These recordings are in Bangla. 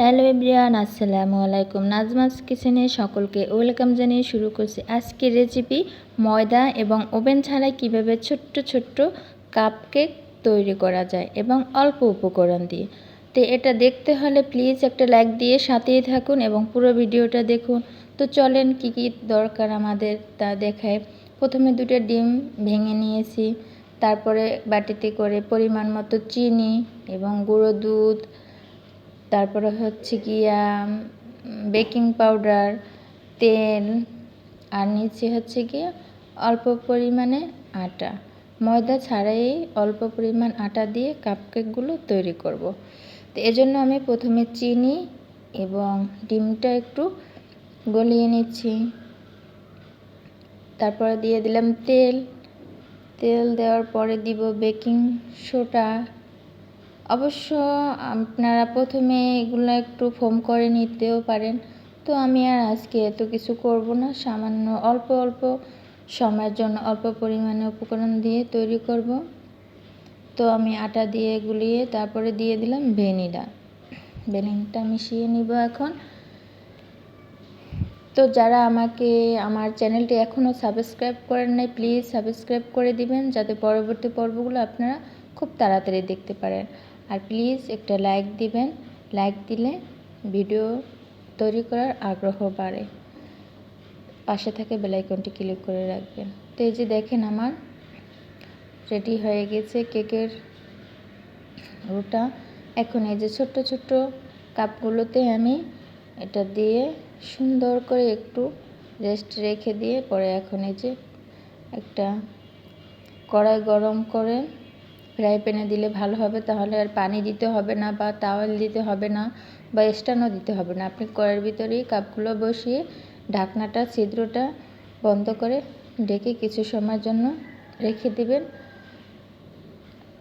হ্যালো এভরিওয়ান, আসসালামু আলাইকুম। নাজমাস কিচেনে সকলকে ওয়েলকাম জানিয়ে শুরু করছি আজকের রেসিপি ময়দা এবং ওভেন ছাড়াই কীভাবে ছোট্ট ছোট্ট কাপকেক তৈরি করা যায় এবং অল্প উপকরণ দিয়ে। তো এটা দেখতে হলে প্লিজ একটা লাইক দিয়ে সাথেই থাকুন এবং পুরো ভিডিওটা দেখুন। তো চলেন কি কি দরকার আমাদের তা দেখায় প্রথমে দুটো ডিম ভেঙে নিয়েছি, তারপরে বাটিতে করে পরিমাণ মতো চিনি এবং গুঁড়ো দুধ তারপরে হচ্ছে গিয়া বেকিং পাউডার, তেল, আর নিচে হচ্ছে গিয়ে অল্প পরিমাণে আটা। ময়দা ছাড়াই অল্প পরিমাণ আটা দিয়ে কাপকেকগুলো তৈরি করব। তো এজন্য আমি প্রথমে চিনি এবং ডিমটা একটু গলিয়ে নিচ্ছি। তারপরে দিয়ে দিলাম তেল। তেল দেওয়ার পরে দিব বেকিং সোডা। অবশ্য আপনারা প্রথমে এগুলো একটু ফোম করে নিতেও পারেন। তো আমি আর আজকে এত কিছু করব না, সামান্য অল্প অল্প সময়ের জন্য অল্প পরিমাণে উপকরণ দিয়ে তৈরি করব। তো আমি আটা দিয়ে গুলিয়ে তারপরে দিয়ে দিলাম ভেনিলা। ভ্যানিলাটা মিশিয়ে নিব এখন। তো যারা আমাকে, আমার চ্যানেলটি এখনও সাবস্ক্রাইব করেন নাই, প্লিজ সাবস্ক্রাইব করে দিবেন, যাতে পরবর্তী পর্বগুলো আপনারা খুব তাড়াতাড়ি দেখতে পারেন। আর প্লিজ একটা লাইক দিবেন। লাইক দিলে ভিডিও তৈরি করার আগ্রহ বাড়ে। পাশে থাকে বেলাইকনটি ক্লিক করে রাখবেন। তো এই যে দেখেন আমার রেডি হয়ে গেছে কেকের ওটা এখন এই যে ছোট্ট ছোট্ট কাপগুলোতে আমি এটা দিয়ে সুন্দর করে একটু রেস্ট রেখে দিয়ে পরে এখন এই যে একটা কড়াই গরম করে ফ্রাই প্যানে দিলে ভালো হবে, তাহলে আর পানি দিতে হবে না বা তাওয়াল দিতে হবে না বা স্ট্যান্ডও দিতে হবে না। আপনি কড়াইয়ের ভিতরেই কাপগুলো বসিয়ে ঢাকনাটা, ছিদ্রটা বন্ধ করে ঢেকে কিছু সময়ের জন্য রেখে দিবেন।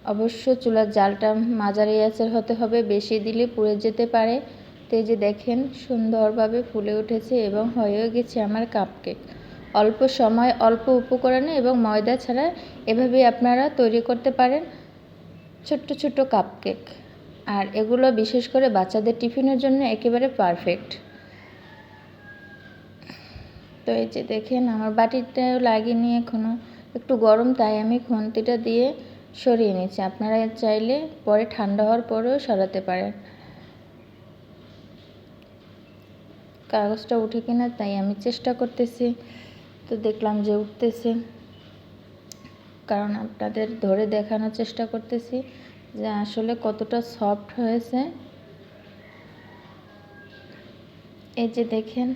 অবশ্য চুলার জালটা মাঝারি আঁচের হতে হবে, বেশি দিলে পুড়ে যেতে পারে। তো যে দেখেন, সুন্দরভাবে ফুলে উঠেছে এবং হয়েও গেছে আমার কাপকেক। অল্প সময়, অল্প উপকরণে এবং ময়দা ছাড়া এভাবেই আপনারা তৈরি করতে পারেন। ছোট্ট ছোট্ট কাপকেক আর এগুলো বিশেষ করে বাচ্চাদের টিফিনের জন্য একেবারে পারফেক্ট তো এই যে দেখেন, আমার বাটিটাও লাগেনি এখনও একটু গরম, তাই আমি খুন্তিটা দিয়ে সরিয়ে নিচ্ছি। আপনারা চাইলে পরে ঠান্ডা হওয়ার পরেও সরাতে পারেন। কাগজটা উঠে কিনা তাই আমি চেষ্টা করতেছি। তো দেখলাম যে উঠতেছে। কারণ আপনাদের ধরে দেখানোর চেষ্টা করতেছি যে আসলে কতটা সফট হয়েছে। এই যে দেখেন,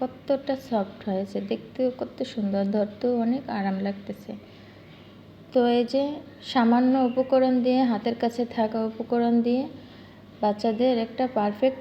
কতটা সফট হয়েছে। দেখতেও কত সুন্দর, ধরতেও অনেক আরাম লাগতেছে। তো এই যে সামান্য উপকরণ দিয়ে, হাতের কাছে থাকা উপকরণ দিয়ে বাচ্চাদের একটা পারফেক্ট